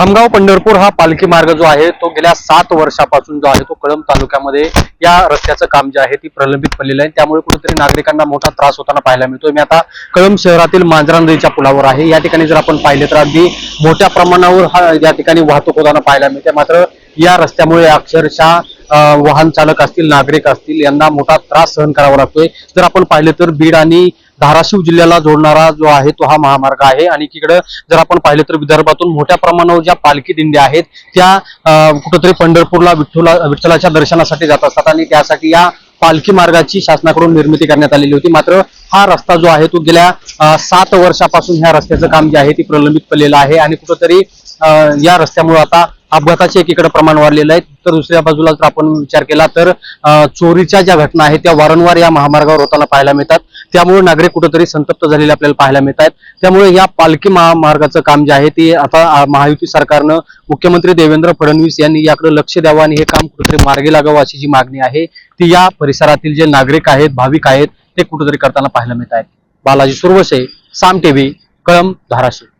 खामगाव पंढरपूर हा पालखी मार्ग जो आहे तो गेल्या सात वर्षापासून जो आहे तो कळंब तालुक्यामध्ये या रस्त्याचं काम जे आहे ती प्रलंबित पडलेलं आहे. त्यामुळे कुठेतरी नागरिकांना मोठा त्रास होताना पाहायला मिळतोय. मी आता कळंब शहरातील मांजरा नदीच्या पुलावर आहे. या ठिकाणी जर आपण पाहिले तर अगदी मोठ्या प्रमाणावर हा या ठिकाणी वाहतूक होताना पाहायला मिळते. मात्र या रस्त्यामुळे अक्षरशः वाहन चालक असतील नागरिक असतील यांना मोठा त्रास सहन करावा लागतोय. जर आपण पाहिले तर बीड आणि धाराशिव जिल्ह्याला जोडणारा जो आहे तो हा महामार्ग आहे. आणि तिकडं जर आपण पाहिलं तर विदर्भातून मोठ्या प्रमाणावर ज्या पालखी दिंड्या आहेत त्या कुठंतरी पंढरपूरला विठ्ठला विठ्ठलाच्या दर्शनासाठी जात असतात. आणि त्यासाठी या पालखी मार्गाची शासनाकडून निर्मिती करण्यात आलेली होती. मात्र हा रस्ता जो आहे तो गेल्या सात वर्षापासून ह्या रस्त्याचं काम जे आहे ते प्रलंबित पडलेलं आहे. आणि कुठंतरी या रस्त्यामुळे आता अपघाताचे एकीकडे प्रमाण वाढलेलं आहे तर दुसऱ्या बाजूला जर आपण विचार केला तर चोरीच्या ज्या घटना आहेत त्या वारंवार या महामार्गावर होताना पाहायला मिळतात. त्यामुळे नागरिक कुठेतरी संतप्त झालेले आपल्याला पाहायला मिळत आहेत त्यामुळे या पालखी महामार्गाचं काम जे आहे ते आता महायुती सरकारनं मुख्यमंत्री देवेंद्र फडणवीस यांनी याकडे लक्ष द्यावं आणि हे काम कुठेतरी मार्गी लागावं अशी जी मागणी आहे ती या परिसरातील जे नागरिक आहेत भाविक आहेत ते कुठेतरी करताना पाहायला मिळत आहेत बालाजी सुरवसे साम टीव्ही कळम धाराशिव.